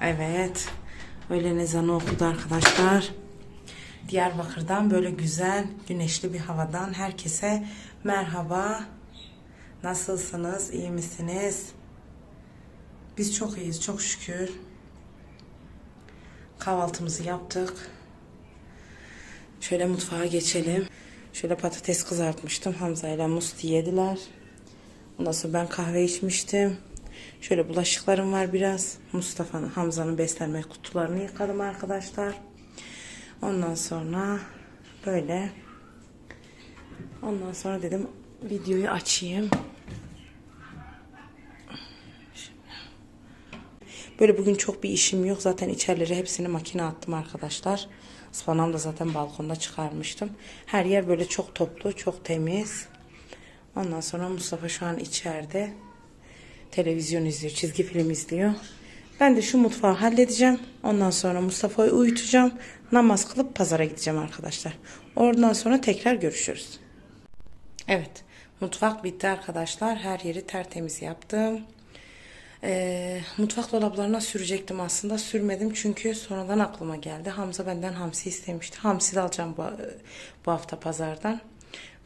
Evet. Öğlen ezanı okudu arkadaşlar. Diyarbakır'dan böyle güzel, güneşli bir havadan herkese merhaba. Nasılsınız? İyi misiniz? Biz çok iyiyiz, çok şükür. Kahvaltımızı yaptık. Şöyle mutfağa geçelim. Şöyle patates kızartmıştım. Hamza ile Musti yediler. Ondan sonra ben kahve içmiştim. Şöyle bulaşıklarım var biraz. Mustafa'nın, Hamza'nın beslenme kutularını yıkadım arkadaşlar. Ondan sonra böyle. Ondan sonra dedim videoyu açayım. Böyle bugün çok bir işim yok. Zaten içerileri hepsini makine attım arkadaşlar. Ispanağımı da zaten balkonda çıkarmıştım. Her yer böyle çok toplu, çok temiz. Ondan sonra Mustafa şu an içeride televizyon izliyor, çizgi film izliyor. Ben de şu mutfağı halledeceğim. Ondan sonra Mustafa'yı uyutacağım. Namaz kılıp pazara gideceğim arkadaşlar. Oradan sonra tekrar görüşürüz. Evet, mutfak bitti arkadaşlar. Her yeri tertemiz yaptım. Ee, mutfak dolaplarına sürecektim aslında. Sürmedim çünkü sonradan aklıma geldi. Hamza benden hamsi istemişti. Hamsi de alacağım bu, bu hafta pazardan.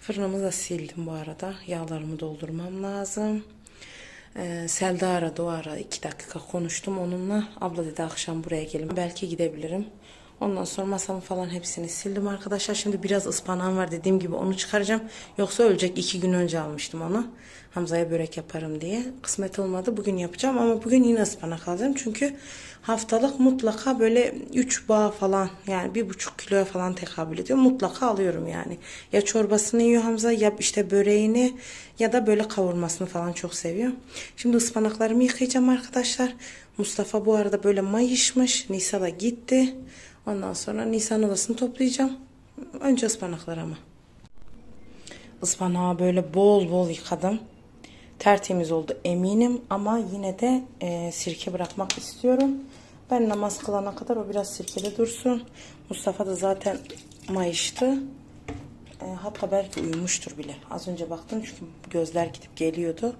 Fırınımı da sildim bu arada. Yağlarımı doldurmam lazım. Ee, Selda aradı o ara iki dakika konuştum onunla. Abla dedi akşam buraya gelin. Belki gidebilirim. Ondan sonra masamı falan hepsini sildim arkadaşlar. Şimdi biraz ıspanağım var dediğim gibi onu çıkaracağım. Yoksa ölecek iki gün önce almıştım onu. Hamza'ya börek yaparım diye. Kısmet olmadı. Bugün yapacağım ama bugün yine ıspanak alacağım. Çünkü haftalık mutlaka böyle 3 bağ falan yani bir buçuk kiloya falan tekabül ediyor. Mutlaka alıyorum yani. Ya çorbasını yiyor Hamza ya işte böreğini ya da böyle kavurmasını falan çok seviyor. Şimdi ıspanaklarımı yıkayacağım arkadaşlar. Mustafa bu arada böyle mayışmış. Nisa da gitti. Ondan sonra Nisan odasını toplayacağım. Önce ıspanaklar ama. Ispanağı böyle bol bol yıkadım. Tertemiz oldu eminim ama yine de e, sirke bırakmak istiyorum. Ben namaz kılana kadar o biraz sirkede dursun. Mustafa da zaten mayıştı. E, hatta belki uyumuştur bile. Az önce baktım çünkü gözler gidip geliyordu.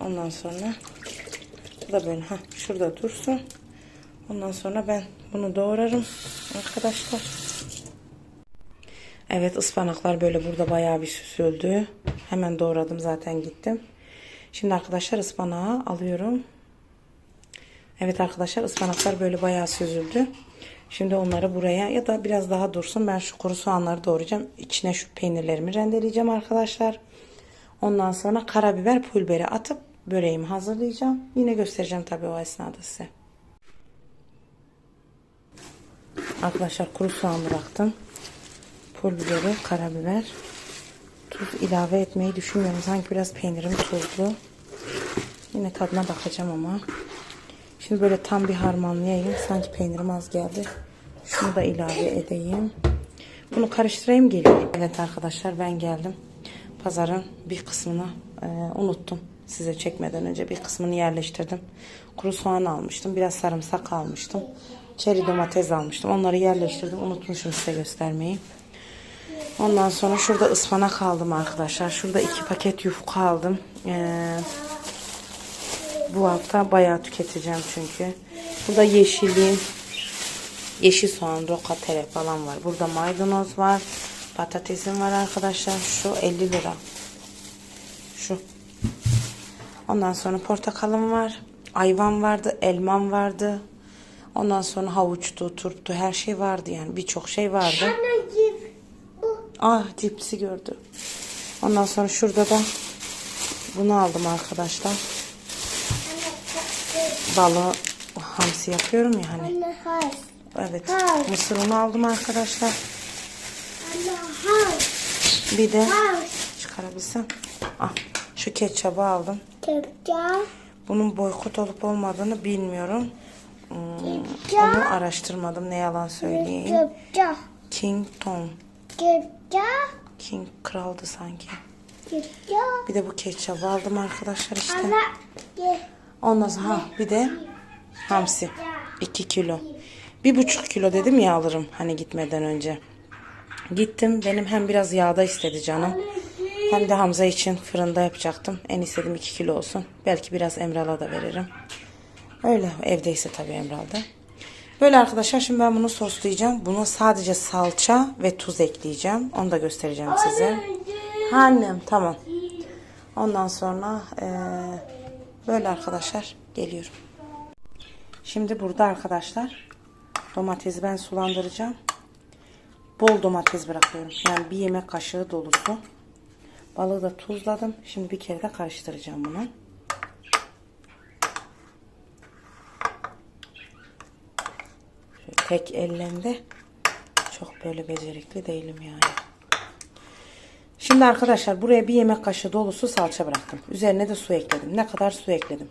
Ondan sonra bu da böyle ha şurada dursun. Ondan sonra ben bunu doğrarım arkadaşlar. Evet ıspanaklar böyle burada bayağı bir süzüldü. Hemen doğradım zaten gittim. Şimdi arkadaşlar ıspanağı alıyorum. Evet arkadaşlar ıspanaklar böyle bayağı süzüldü. Şimdi onları buraya ya da biraz daha dursun. Ben şu kuru soğanları doğrayacağım. İçine şu peynirlerimi rendeleyeceğim arkadaşlar. Ondan sonra karabiber pul atıp böreğimi hazırlayacağım. Yine göstereceğim tabii o esnada size. Arkadaşlar kuru soğan bıraktım. Pul biberi, karabiber. Tuz ilave etmeyi düşünmüyorum. Sanki biraz peynirim tuzlu. Yine tadına bakacağım ama. Şimdi böyle tam bir harmanlayayım. Sanki peynirim az geldi. Şunu da ilave edeyim. Bunu karıştırayım geliyorum. Evet arkadaşlar ben geldim. Pazarın bir kısmını e, unuttum. Size çekmeden önce bir kısmını yerleştirdim. Kuru soğan almıştım. Biraz sarımsak almıştım. Çeri domates almıştım. Onları yerleştirdim. Unutmuşum size göstermeyi. Ondan sonra şurada ıspanak aldım arkadaşlar. Şurada iki paket yufka aldım. Ee, bu hafta bayağı tüketeceğim çünkü. Burada yeşilliğim, yeşil soğan, roka, tere falan var. Burada maydanoz var. Patatesim var arkadaşlar. Şu 50 lira. Şu. Ondan sonra portakalım var. Ayvan vardı. Elmam vardı. Ondan sonra havuçtu, turptu. Her şey vardı yani. Birçok şey vardı. Bu Ah cipsi gördü. Ondan sonra şurada da bunu aldım arkadaşlar. Balığı hamsi yapıyorum ya hani. anne. Evet. Hayır. Mısır unu aldım arkadaşlar. Anne. Bir de Hayır. çıkarabilsem. Ah şu ketçabı aldım. Kepçe. Bunun boykot olup olmadığını bilmiyorum. Hmm, Kepçe. onu araştırmadım ne yalan söyleyeyim. Kepçe. King Tom. Kepçe. King kraldı sanki. Kepçe. Bir de bu ketçabı aldım arkadaşlar işte. Ondan sonra ha, bir de hamsi. 2 kilo. Bir buçuk kilo dedim ya alırım hani gitmeden önce. Gittim benim hem biraz yağda istedi canım. Hem de Hamza için fırında yapacaktım. En istedim 2 kilo olsun. Belki biraz Emral'a da veririm. Öyle evdeyse tabii Emral'da. Böyle arkadaşlar şimdi ben bunu soslayacağım. Buna sadece salça ve tuz ekleyeceğim. Onu da göstereceğim size. Annem tamam. Ondan sonra eee, böyle arkadaşlar geliyorum. Şimdi burada arkadaşlar domatesi ben sulandıracağım. Bol domates bırakıyorum. Yani bir yemek kaşığı dolusu. Balığı da tuzladım. Şimdi bir kere de karıştıracağım bunu. Tek ellemde çok böyle becerikli değilim yani. Şimdi arkadaşlar buraya bir yemek kaşığı dolusu salça bıraktım. Üzerine de su ekledim. Ne kadar su ekledim?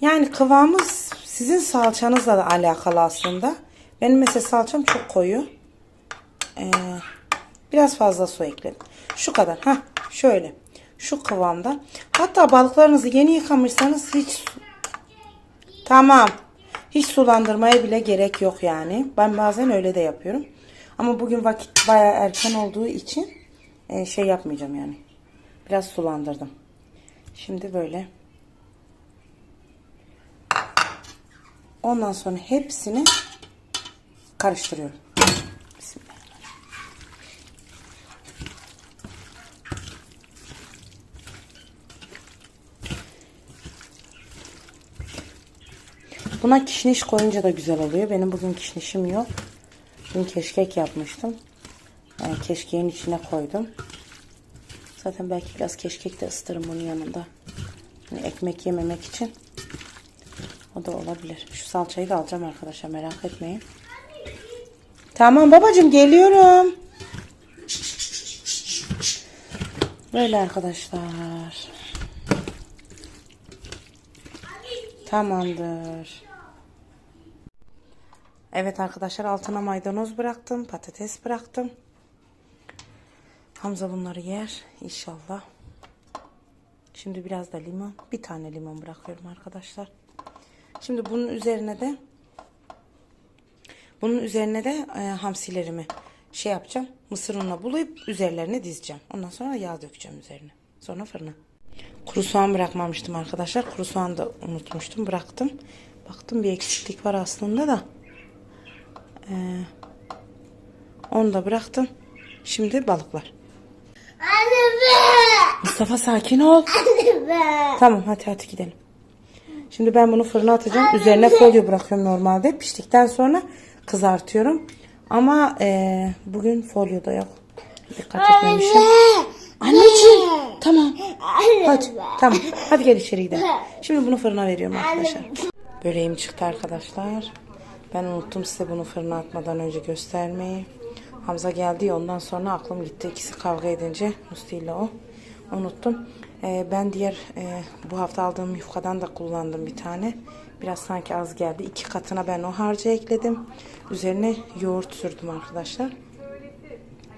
Yani kıvamı sizin salçanızla da alakalı aslında. Benim mesela salçam çok koyu. Ee, biraz fazla su ekledim. Şu kadar. ha şöyle. Şu kıvamda. Hatta balıklarınızı yeni yıkamışsanız hiç Tamam. Hiç sulandırmaya bile gerek yok yani. Ben bazen öyle de yapıyorum. Ama bugün vakit baya erken olduğu için e, şey yapmayacağım yani. Biraz sulandırdım. Şimdi böyle. Ondan sonra hepsini karıştırıyorum. Buna kişniş koyunca da güzel oluyor. Benim bugün kişnişim yok. Dün keşkek yapmıştım. Yani keşkeğin içine koydum. Zaten belki biraz keşkek de ısıtırım bunun yanında. Yani ekmek yememek için. O da olabilir. Şu salçayı da alacağım arkadaşlar merak etmeyin. Tamam babacığım geliyorum. Böyle arkadaşlar. Tamamdır. Evet arkadaşlar altına maydanoz bıraktım. Patates bıraktım. Hamza bunları yer inşallah. Şimdi biraz da limon. Bir tane limon bırakıyorum arkadaşlar. Şimdi bunun üzerine de bunun üzerine de e, hamsilerimi şey yapacağım. Mısır ununa bulayıp üzerlerine dizeceğim. Ondan sonra yağ dökeceğim üzerine. Sonra fırına. Kuru soğan bırakmamıştım arkadaşlar. Kuru soğan da unutmuştum. Bıraktım. Baktım bir eksiklik var aslında da. Ee, onu da bıraktım. Şimdi balıklar. Anne be. Mustafa sakin ol. Anne be. Tamam hadi hadi gidelim. Şimdi ben bunu fırına atacağım. Üzerine folyo bırakıyorum normalde. Piştikten sonra kızartıyorum. Ama eee, bugün folyo da yok. Dikkat etmemişim. Anneciğim. Tamam. Anne Hadi. be. Tamam. Hadi gel içeri gidelim. Şimdi bunu fırına veriyorum arkadaşlar. Böreğim çıktı arkadaşlar. Ben unuttum size bunu fırına atmadan önce göstermeyi. Hamza geldi ya ondan sonra aklım gitti. İkisi kavga edince Musti ile o. Unuttum. Ee, ben diğer e, bu hafta aldığım yufkadan da kullandım bir tane. Biraz sanki az geldi. İki katına ben o harcı ekledim. Üzerine yoğurt sürdüm arkadaşlar.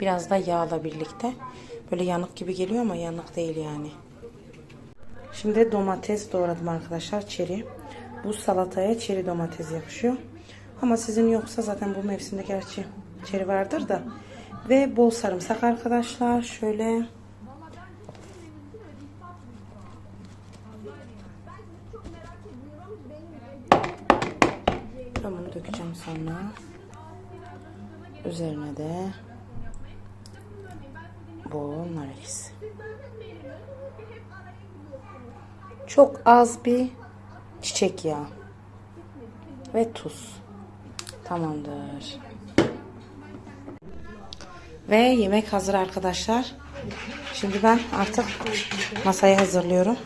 Biraz da yağla birlikte. Böyle yanık gibi geliyor ama yanık değil yani. Şimdi domates doğradım arkadaşlar. Çeri. Bu salataya çeri domates yakışıyor. Ama sizin yoksa zaten bu mevsimde gerçi çeri vardır da. Ve bol sarımsak arkadaşlar. Şöyle Ben bunu dökeceğim sonra. Üzerine de bol nar ekşisi. Çok az bir çiçek yağı ve tuz. Tamamdır. Ve yemek hazır arkadaşlar. Şimdi ben artık masayı hazırlıyorum.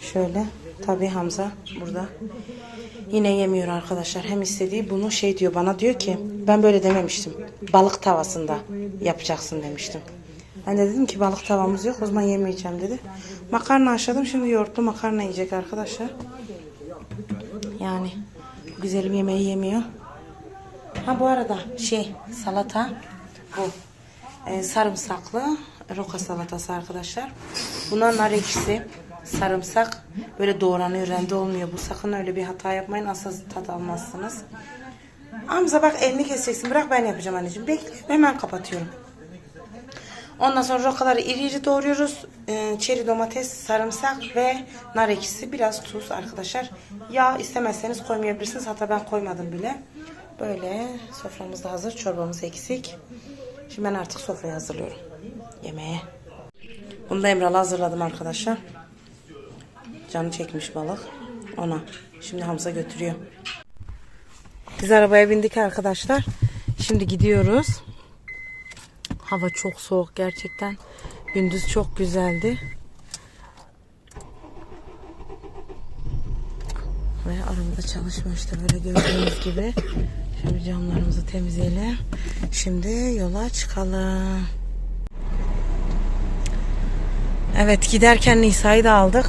Şöyle. Tabii Hamza burada. Yine yemiyor arkadaşlar. Hem istediği bunu şey diyor bana diyor ki ben böyle dememiştim. Balık tavasında yapacaksın demiştim. Ben de dedim ki balık tavamız yok o zaman yemeyeceğim dedi. Makarna haşladım şimdi yoğurtlu makarna yiyecek arkadaşlar. Yani güzelim yemeği yemiyor. Ha bu arada şey salata bu e, sarımsaklı roka salatası arkadaşlar. Buna nar ekşisi, sarımsak böyle doğranıyor rende olmuyor. Bu sakın öyle bir hata yapmayın asla tat almazsınız. Hamza bak elini keseceksin bırak ben yapacağım anneciğim. Bekle hemen kapatıyorum. Ondan sonra rokaları iri iri doğruyoruz. Ee, çeri domates, sarımsak ve nar ekşisi, biraz tuz arkadaşlar. Yağ istemezseniz koymayabilirsiniz. Hatta ben koymadım bile. Böyle soframız da hazır. Çorbamız eksik. Şimdi ben artık sofrayı hazırlıyorum. Yemeğe. Bunu da Emrah'la hazırladım arkadaşlar. Canı çekmiş balık. Ona. Şimdi Hamza götürüyor. Biz arabaya bindik arkadaşlar. Şimdi gidiyoruz. Hava çok soğuk gerçekten. Gündüz çok güzeldi. Ve arabada çalışma işte böyle gördüğünüz gibi. Şimdi camlarımızı temizleyelim. Şimdi yola çıkalım. Evet giderken Nisa'yı da aldık.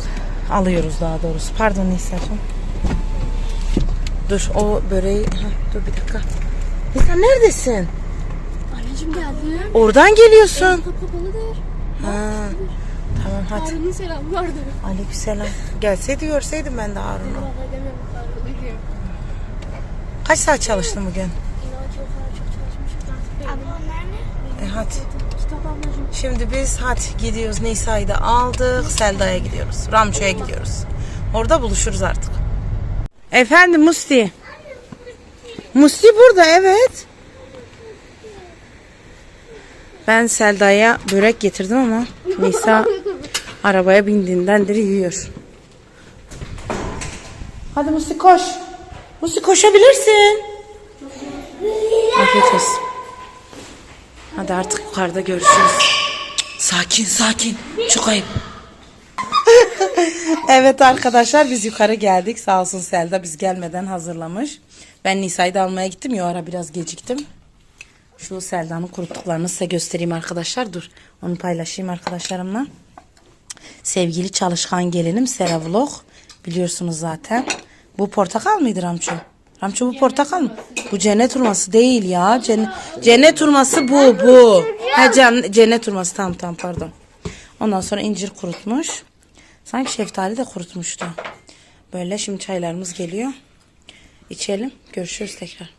Alıyoruz daha doğrusu. Pardon Nisa'cığım. Dur o böreği... Heh, dur bir dakika. Nisa neredesin? Anneciğim geldim. Oradan geliyorsun. Kapalıdır. Ha, tamam hadi. Harun'un selamı vardı. Aleykümselam. Gelseydi görseydim ben de Harun'u. Vallahi. Kaç saat çalıştın bugün? İnan çok çok çalışmışım. Abi onlar ne? E hadi. Şimdi biz hadi gidiyoruz. Nisa'yı da aldık. Selda'ya gidiyoruz. Ramço'ya gidiyoruz. Orada buluşuruz artık. Efendim Musti. Musti burada evet. Ben Selda'ya börek getirdim ama Nisa arabaya bindiğindendir yiyor. Hadi Musti koş. Musti koşabilirsin. Afiyet olsun. Hadi artık yukarıda görüşürüz. Sakin sakin. Çok ayıp. evet arkadaşlar biz yukarı geldik. Sağ olsun Selda biz gelmeden hazırlamış. Ben Nisa'yı da almaya gittim. Ya ara biraz geciktim. Şu Selda'nın kuruttuklarını size göstereyim arkadaşlar. Dur onu paylaşayım arkadaşlarımla. Sevgili çalışkan gelinim Sera Vlog. Biliyorsunuz zaten. Bu portakal mıydı Ramço? Ramço bu portakal mı? Bu cennet hurması değil ya. Cennet, cennet hurması bu bu. Ha, can, cennet hurması tamam tamam pardon. Ondan sonra incir kurutmuş. Sanki şeftali de kurutmuştu. Böyle şimdi çaylarımız geliyor. İçelim. Görüşürüz tekrar.